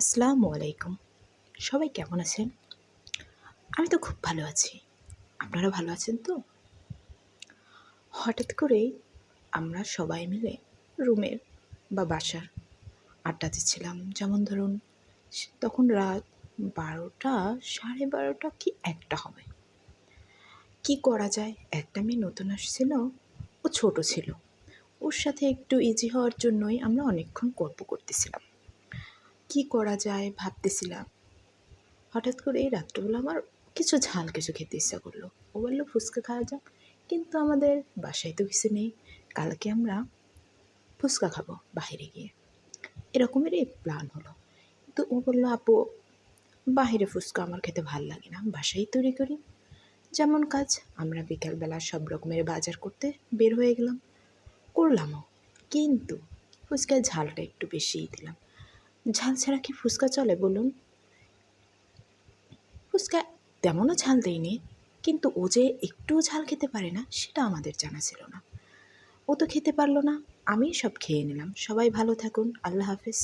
আসসালামু আলাইকুম। সবাই কেমন আছেন? আমি তো খুব ভালো আছি। আপনারা ভালো আছেন তো? হঠাৎ করেই আমরা সবাই মিলে রুমের বা বাসার আড্ডা দিচ্ছিলাম। যেমন ধরুন তখন রাত বারোটা, সাড়ে বারোটা কি একটা হবে। কি করা যায়? একটা মেয়ে নতুন আসছিল, ও ছোট ছিল। ওর সাথে একটু ইজি হওয়ার জন্যই আমরা অনেকক্ষণ গল্প করতেছিলাম। কি করা যায় ভাবতেছিলাম। হঠাৎ করে এই রাত্রবেলা আমার কিছু ঝাল কিছু খেতে ইচ্ছা করল। ও বলল, ফুচকা খাওয়া যাক। কিন্তু আমাদের বাসায় তো কিছু নেই। কালকে আমরা ফুচকা খাব বাইরে গিয়ে। এরকমেরই প্ল্যান হলো। কিন্তু ও বলল, আপু, বাহিরে ফুচকা আমার খেতে ভালো লাগে না। বাসায় তৈরি করি। যেমন কাজ, আমরা বিকালবেলা সব রকমের বাজার করতে বের হয়ে গেলাম। করলামও। কিন্তু ফুচকায় ঝালটা একটু বেশিই দিলাম। ঝাল ছাড়া কি ফুচকা চলে বলুন? ফুচকা তেমনও ঝাল দেয়নি, কিন্তু ও যে একটুও ঝাল খেতে পারে না, সেটা আমাদের জানা ছিল না। ও তো খেতে পারল না আমি সব খেয়ে নিলাম। সবাই ভালো থাকুন, আল্লাহ হাফিজ।